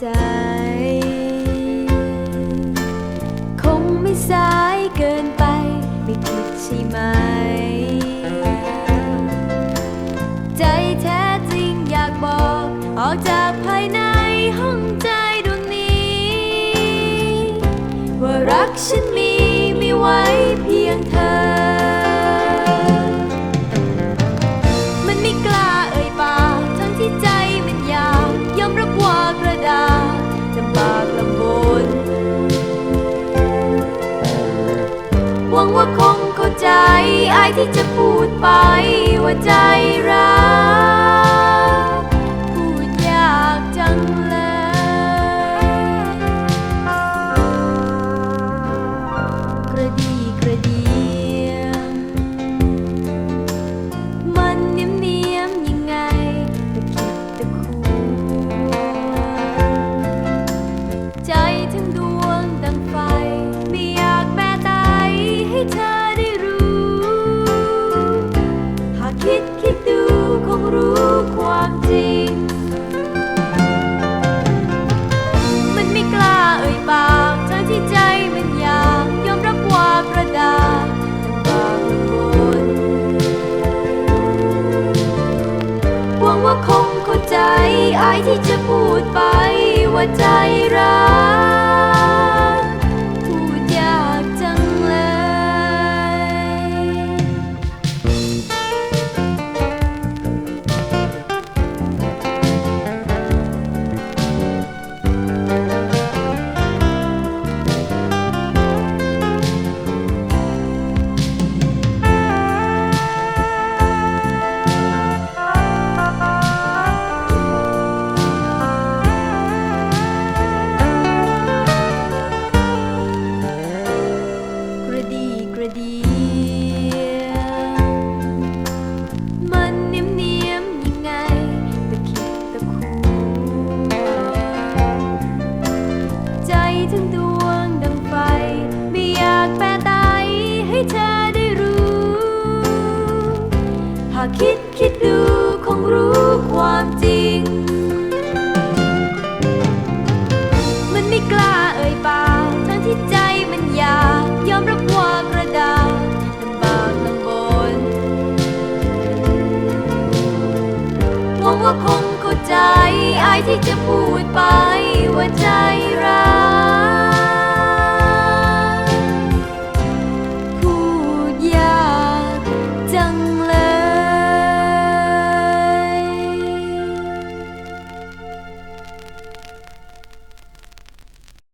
ใจ คงไม่สายเกินไป ไม่คิดใช่ไหม ใจแท้จริงอยากบอก ออกจากภายในห้องใจดวงนี้ ว่ารักฉันมีไม่ไว้เพียงเธอ ที่จะพูดไปว่าใจ ว่าใจ คิดดูคงรู้ความจริง มันไม่กล้าเอ่ยปากทั้งที่ใจมันอยากยอมรับว่ากระดาษลำบากลำบนหวังว่าคงเข้าใจไอ้ที่จะพูดไป